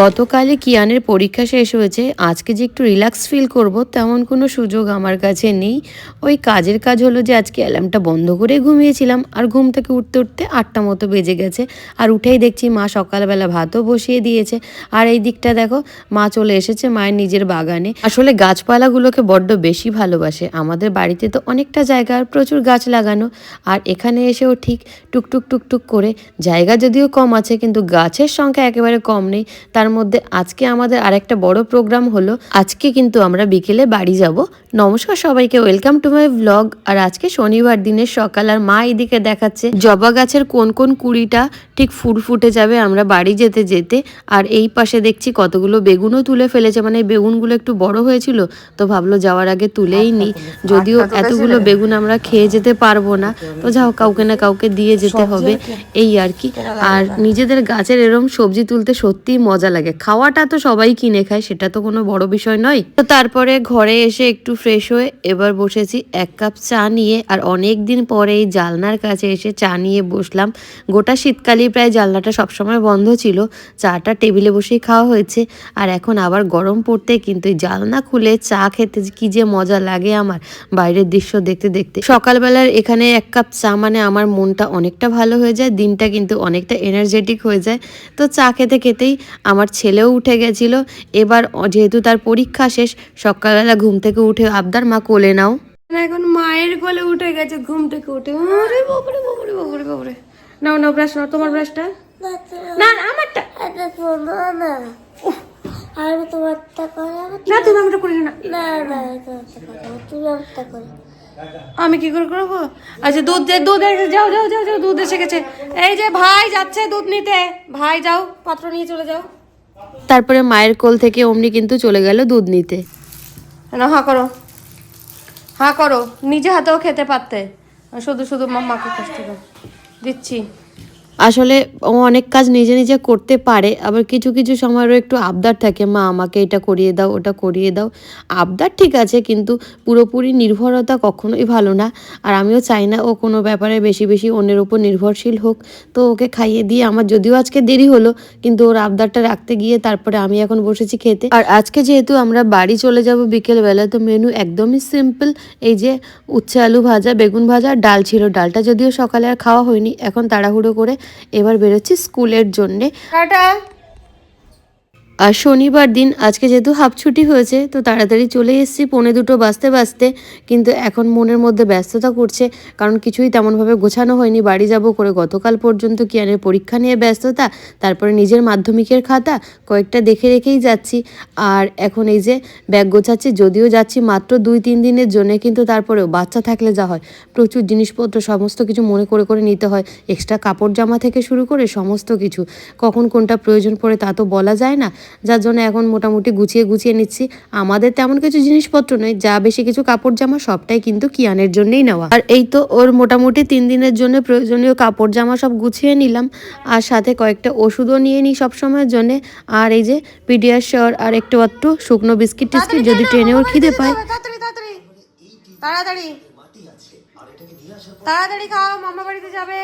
গতকালে কিয়ানের পরীক্ষা শেষ হয়েছে। আজকে যে একটু রিল্যাক্স ফিল করব, তেমন কোনো সুযোগ আমার কাছে নেই। ওই কাজের কাজ হলো যে, আজকে অ্যালার্মটা বন্ধ করে ঘুমিয়েছিলাম। আর ঘুম থেকে উঠতে উঠতে আটটা মতো বেজে গেছে। আর উঠেই দেখছি মা সকালবেলা ভাতও বসিয়ে দিয়েছে। আর এই দিকটা দেখো, মা চলে এসেছে মায়ের নিজের বাগানে। আসলে গাছপালাগুলোকে বড্ড বেশি ভালোবাসে। আমাদের বাড়িতে তো অনেকটা জায়গা আর প্রচুর গাছ লাগানো। আর এখানে এসেও ঠিক টুকটুক টুকটুক করে। জায়গা যদিও কম আছে, কিন্তু গাছের সংখ্যা একেবারে কম নেই। তার মধ্যে আজকে আমাদের আরেকটা বড় প্রোগ্রাম হলো আজকে কিন্তু আমরা বিকেলে বাড়ি যাব। নমস্কার সবাইকে ওয়েলকাম টু মাই ব্লগ আর আজকে শনিবার দিনের সকাল আর মা এদিকে দেখাচ্ছে জবা গাছের কোন কোন কুড়িটা ঠিক ফুল ফুটে যাবে আমরা বাড়ি যেতে যেতে। আর এই পাশে দেখছি কতগুলো বেগুনও তুলে ফেলেছে মানে বেগুনগুলো একটু বড় হয়েছিল তো ভাবলো যাওয়ার আগে তুলেই নি। যদিও এতগুলো বেগুন আমরা খেয়ে যেতে পারব না তো যাও কাউকে না কাউকে দিয়ে যেতে হবে এই আর কি। আর নিজেদের গাছের এরম সবজি তুলতে সত্যিই মজা লাগে। খাওয়াটা তো সবাই কিনে খায়, সেটা তো কোনো বড় বিষয় নয়। তো তারপরে ঘরে এসে একটু ফ্রেশ হয়ে এবার বসেছি এক কাপ চা নিয়ে, আর অনেক দিন পরে এই জালনার কাছে এসে চা নিয়ে বসলাম। গোটা শীতকালেই প্রায় জানলাটা সবসময় বন্ধ ছিল, চাটা টেবিলে বসেই খাওয়া হয়েছে। আর এখন আবার গরম পড়তে, কিন্তু এই জালনা খুলে চা খেতে কি যে মজা লাগে আমার বাইরের দৃশ্য দেখতে দেখতে। সকালবেলার এখানে এক কাপ চা মানে আমার মনটা অনেকটা ভালো হয়ে যায়, দিনটা কিন্তু অনেকটা এনার্জেটিক হয়ে যায়। তো চা খেতে খেতেই আমার ছেলেও উঠে গেছিল। এবার যেহেতু তার পরীক্ষা শেষ সকালবেলা ঘুম থেকে উঠে আবদার মা কোলে নাও। এখন মায়ের কোলে উঠে গেছে ঘুম থেকে উঠে। আরে বাবরে বাবরে বাবরে বাবরে নাও নাও ব্রাশ নাও। তোমার ব্রাশটা না না, আমারটা। এটা শোনো না আমি তোমারটা করে না তুমি আমারটা করি না। না না আমার তুমি আমারটা করে আমি কি করে করব? আচ্ছা দুধ দে দুধ এসে যাও যাও যাও যাও দুধ এসে গেছে। এই যে ভাই যাচ্ছে দুধ নিতে। ভাই যাও পাত্র নিয়ে চলে যাও। তারপরে মায়ের কোল থেকে অমনি কিন্তু চলে গেল দুধ নিতে। না, হা করো। হা করো। নিজে হাতেও খেতে পারতে। শুধু শুধু মাম্মাকে কষ্ট দিচ্ছি। আসলে ও অনেক কাজ নিজে নিজে করতে পারে, আবার কিছু কিছু সময়ও একটু আবদার থাকে, মা, আমাকে এটা করিয়ে দাও, ওটা করিয়ে দাও। আবদার ঠিক আছে, কিন্তু পুরোপুরি নির্ভরতা কখনোই ভালো না। আর আমিও চাই না ও কোনো ব্যাপারে বেশি বেশি অন্যের উপর নির্ভরশীল হোক। তো ওকে খাইয়ে দিয়ে আমার, যদিও আজকে দেরি হলো, কিন্তু ওর আবদারটা রাখতে গিয়ে তারপরে আমি এখন বসেছি খেতে। আর আজকে যেহেতু আমরা বাড়ি চলে যাব বিকেলবেলা, তো মেনু একদমই সিম্পল। এই যে উচ্ছে আলু ভাজা, বেগুন ভাজা ডাল ছিল। ডালটা যদিও সকালে আর খাওয়া হয়নি, এখন তাড়াহুড়ো করে এবার বেরোচ্ছি স্কুলের জন্যে। টাটা। আর শনিবার দিন, আজকে যেহেতু হাফ ছুটি হয়েছে, তো তাড়াতাড়ি চলে এসেছি পৌনে দুটো বাজতে বাজতে, কিন্তু এখন মনের মধ্যে ব্যস্ততা করছে, কারণ কিছুই তেমনভাবে গোছানো হয়নি। বাড়ি যাব করে গতকাল পর্যন্ত কিয়ানের পরীক্ষা নিয়ে ব্যস্ততা, তারপরে নিজের মাধ্যমিকের খাতা, কয়েকটা দেখে রেখেই যাচ্ছি। আর এখন এই যে ব্যাগ গোছাচ্ছি, যদিও যাচ্ছি মাত্র দুই তিন দিনের জন্য, কিন্তু তারপরেও বাচ্চা থাকলে যা হয়, প্রচুর জিনিসপত্র, সমস্ত কিছু মনে করে করে নিতে হয়। এক্সট্রা কাপড় জামা থেকে শুরু করে সমস্ত কিছু, কখন কোনটা প্রয়োজন পড়ে তা তো বলা যায় না। যার জন্য এখন মোটামুটি গুছিয়ে গুছিয়ে নিচ্ছি। আমাদের তেমন কিছু জিনিসপত্র নয় যা বেশি কিছু কাপড় জামা সবটাই কিন্তু কিয়ানের জন্যই নেওয়া। আর এই তো ওর মোটামুটি তিন দিনের জন্য প্রয়োজনীয় কাপড় জামা সব গুছিয়ে নিলাম আর সাথে কয়েকটা ওষুধও নিয়ে নিই সব সময়ের জন্য। আর এই যে পিডিয়াশর আর একটু একটু শুকনো বিস্কিট টিস্কিট যদি ট্রেনে ওর খিদে পায়। তাড়াতাড়ি তাড়াতাড়ি খাও মামা বাড়িতে যাবে।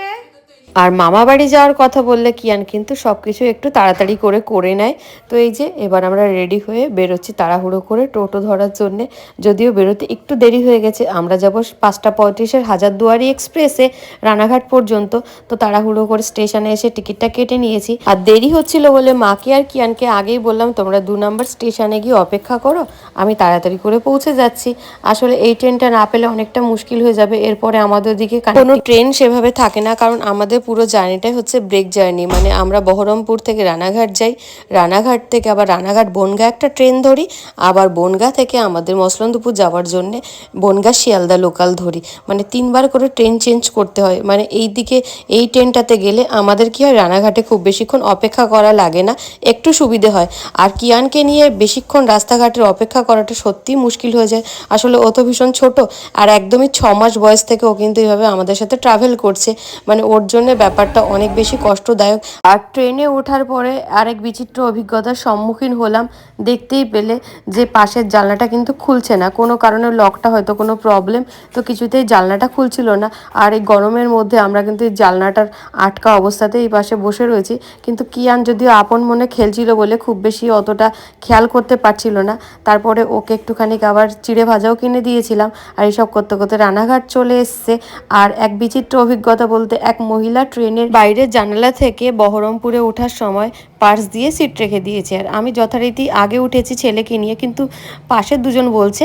আর মামা বাড়ি যাওয়ার কথা বললে কিয়ান, কিন্তু সব কিছু একটু তাড়াতাড়ি করে করে নেয়। তো এই যে, এবার আমরা রেডি হয়ে বেরোচ্ছি তাড়াহুড়ো করে টোটো ধরার জন্যে। যদিও বেরোতে একটু দেরি হয়ে গেছে, আমরা যাব পাঁচটা পঁয়ত্রিশের হাজারদুয়ারি এক্সপ্রেসে রানাঘাট পর্যন্ত। তো তাড়াহুড়ো করে স্টেশনে এসে টিকিটটা কেটে নিয়েছি। আর দেরি হচ্ছিল বলে মাকে আর কিয়ানকে আগেই বললাম, তোমরা দু নম্বর স্টেশনে গিয়ে অপেক্ষা করো আমি তাড়াতাড়ি করে পৌঁছে যাচ্ছি। আসলে এই ট্রেনটা না পেলে অনেকটা মুশকিল হয়ে যাবে। এরপরে আমাদের দিকে কোনো ট্রেন সেভাবে থাকে না, কারণ আমাদের পুরো জার্নিটাই হচ্ছে ব্রেক জার্নি। মানে আমরা বহরমপুর থেকে রানাঘাট যাই। রানাঘাট থেকে আবার রানাঘাট বনগা একটা ট্রেন ধরি। আবার বনগা থেকে আমাদের মসলন্দপুর যাওয়ার জন্যে বনগা শিয়ালদা লোকাল ধরি। মানে তিনবার করে ট্রেন চেঞ্জ করতে হয়। মানে এই দিকে, এই ট্রেনটাতে গেলে আমাদের কি হয়, রানাঘাটে খুব বেশিক্ষণ অপেক্ষা করা লাগে না। একটু সুবিধে হয়। আর কিয়ানকে নিয়ে বেশিক্ষণ রাস্তাঘাটের অপেক্ষা করাটা সত্যিই মুশকিল হয়ে যায়। আসলে ও তো ভীষণ ছোট আর একদমই ছ মাস বয়স থেকে ও কিন্তু এইভাবে আমাদের সাথে ট্রাভেল করছে। মানে ওর জন্য ব্যাপারটা অনেক বেশি কষ্টদায়ক। আর ট্রেনে ওঠার পরে আরেক বিচিত্র অভিজ্ঞতার সম্মুখীন হলাম। দেখতেই পেলে যে পাশের জানলাটা কিন্তু খুলছে না। কোনো কারণে লকটা হয়তো কোনো প্রবলেম তো কিছুতেই জানলাটা খুলছিল না। আর এই গরমের মধ্যে আমরা কিন্তু এই জানলাটার আটকা অবস্থাতে এই পাশে বসে রয়েছি। কিন্তু কিয়ান যদিও আপন মনে খেলছিল বলে খুব বেশি অতটা খেয়াল করতে পারছিল না। তারপরে ওকে একটুখানি আবার চিড়ে ভাজাও কিনে দিয়েছিলাম। আর এইসব করতে করতে রানাঘাট চলে এসছে। আর এক বিচিত্র অভিজ্ঞতা বলতে এক মহিলা ট্রেনের বাইরের জানালা থেকে বহরমপুরে ওঠার সময় পার্স দিয়ে সিট রেখে দিয়েছে। আর আমি যথারীতি আগে উঠেছি ছেলেকে নিয়ে, কিন্তু পাশের দুজন বলছে,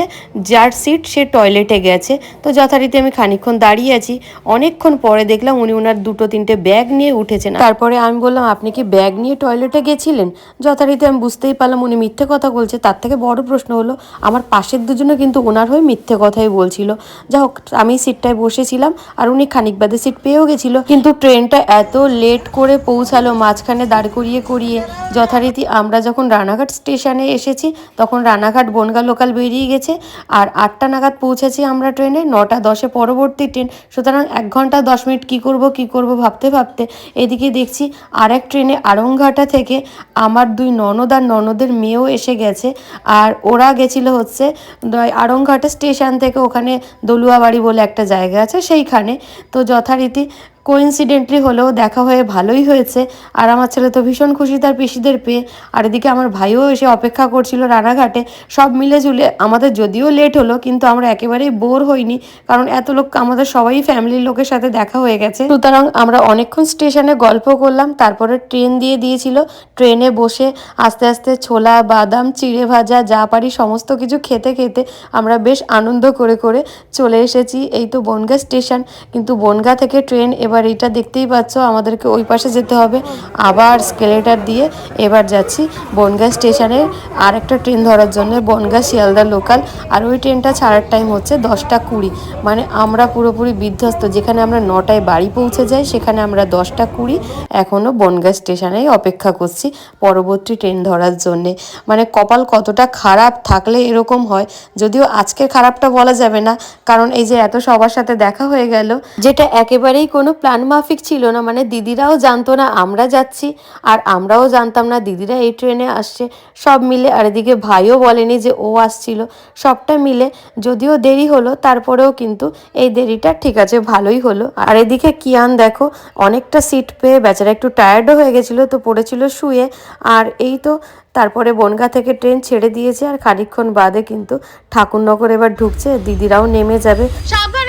যার সিট সে টয়লেটে গেছে। তো যথারীতি আমি খানিকক্ষণ দাঁড়িয়ে আছি। অনেকক্ষণ পরে দেখলাম উনি ওনার দুটো তিনটে ব্যাগ নিয়ে উঠেছেন। তারপরে আমি বললাম, আপনি কি ব্যাগ নিয়ে টয়লেটে গেছিলেন? যথারীতি আমি বুঝতেই পারলাম উনি মিথ্যে কথা বলছে। তার থেকে বড় প্রশ্ন হলো, আমার পাশের দুজনে কিন্তু ওনার হয়ে মিথ্যে কথাই বলছিল। যা হোক, আমি সিটটায় বসেছিলাম আর উনি খানিক বাদে সিট পেয়েও গেছিল। কিন্তু ট্রেনটা এত লেট করে পৌঁছালো, মাঝখানে দাঁড় করিয়ে করিয়ে যথারীতি আমরা যখন রানাঘাট স্টেশনে এসেছি, তখন রানাঘাট বনগা লোকাল বেরিয়ে গেছে আর আটটা নাগাদ পৌঁছেছি আমরা ট্রেনে, নটা দশে পরবর্তী ট্রেন। সুতরাং এক ঘণ্টা দশ মিনিট কী করব কী করব ভাবতে ভাবতে এদিকে দেখছি আর এক ট্রেনে আড়ংঘাটা থেকে আমার দুই ননদ আর ননদের মেয়েও এসে গেছে আর ওরা গেছিল হচ্ছে আড়ংঘাটা স্টেশন থেকে ওখানে দলুয়াবাড়ি বলে একটা জায়গা আছে সেইখানে। তো যথারীতি কোইন্সিডেন্টলি হলেও দেখা হয়ে ভালোই হয়েছে। আর আমার ছেলে তো ভীষণ খুশি তার পিসিদের পেয়ে। আর এদিকে আমার ভাইও এসে অপেক্ষা করছিল রানাঘাটে। সব মিলে জুলে আমাদের যদিও লেট হলো, কিন্তু আমরা একেবারেই বোর হইনি। কারণ এত লোক, আমাদের সবাই ফ্যামিলির লোকের সাথে দেখা হয়ে গেছে। সুতরাং আমরা অনেকক্ষণ স্টেশনে গল্প করলাম, তারপরে ট্রেন দিয়ে দিয়েছিল। ট্রেনে বসে আস্তে আস্তে ছোলা, বাদাম, চিড়ে ভাজা, যা পারি সমস্ত কিছু খেতে খেতে আমরা বেশ আনন্দ করে করে চলে এসেছি। এই তো বনগা স্টেশন কিন্তু বনগা থেকে ট্রেন এবার এটা দেখতেই পাচ্ছ, আমাদেরকে ওই পাশে যেতে হবে। আবার স্কেলেটার দিয়ে এবার যাচ্ছি বনগা স্টেশনের আর একটা ট্রেন ধরার জন্য, বনগা শিয়ালদা লোকাল। আর ওই ট্রেনটা ছাড়ার টাইম হচ্ছে দশটা কুড়ি। মানে আমরা পুরোপুরি বিধ্বস্ত, যেখানে আমরা নটায় বাড়ি পৌঁছে যাই, সেখানে আমরা দশটা কুড়ি এখনও বনগা স্টেশনেই অপেক্ষা করছি পরবর্তী ট্রেন ধরার জন্যে। মানে কপাল কতটা খারাপ থাকলে এরকম হয়, যদিও আজকে খারাপটা বলা যাবে না, কারণ এই যে এত সবার সাথে দেখা হয়ে গেল, যেটা একেবারেই কোনো প্ল্যান মাফিক ছিল না মানে দিদিরাও জানতো না, আমরা যাচ্ছি, আর আমরাও জানতাম না, দিদিরা এই ট্রেনে আসছে। সব মিলে, আর এদিকে ভাইও বলেনি যে ও আসছিল। সবটা মিলে, যদিও দেরি হলো, তারপরেও কিন্তু এই দেরিটা ঠিক আছে, ভালোই হলো। আর এদিকে কিয়ান দেখো, অনেকটা সিট পেয়ে বেচারা একটু টায়ার্ডও হয়ে গেছিল, তো পড়েছিল শুয়ে। আর এই তো, তারপরে বনগা থেকে ট্রেন ছেড়ে দিয়েছে, আর খানিকক্ষণ বাদে কিন্তু ঠাকুরনগর এবার ঢুকছে, দিদিরাও নেমে যাবে। সাবধানে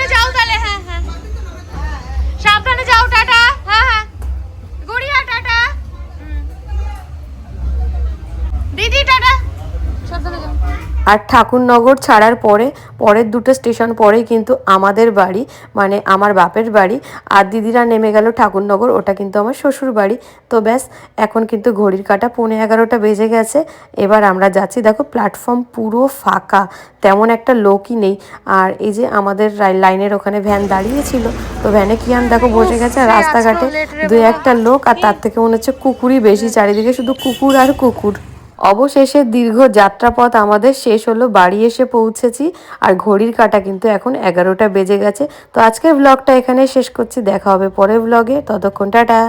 দিদি টাটা। আর ঠাকুরনগর ছাড়ার পরে পরের দুটো স্টেশন পরেই কিন্তু আমাদের বাড়ি মানে আমার বাপের বাড়ি আর দিদিরা নেমে গেল ঠাকুরনগর ওটা কিন্তু আমার শ্বশুর বাড়ি। তো ব্যাস এখন কিন্তু ঘড়ির কাটা পৌনে এগারোটা বেজে গেছে। এবার আমরা যাচ্ছি দেখো প্ল্যাটফর্ম পুরো ফাঁকা তেমন একটা লোকই নেই। আর এই যে আমাদের লাইনের ওখানে ভ্যান দাঁড়িয়েছিল তো ভ্যানে কি আম দেখো বসে গেছে আর রাস্তাঘাটে। দু একটা লোক আর তার থেকে মনে হচ্ছে কুকুরই বেশি চারিদিকে শুধু কুকুর আর কুকুর। অবশেষে দীর্ঘ যাত্রাপথ আমাদের শেষ হলো, বাড়ি এসে পৌঁছেছি আর ঘড়ির কাটা কিন্তু এখন এগারোটা বেজে গেছে। তো আজকের ব্লগটা এখানে শেষ করছি, দেখা হবে পরের ব্লগে ততক্ষণ টাটা।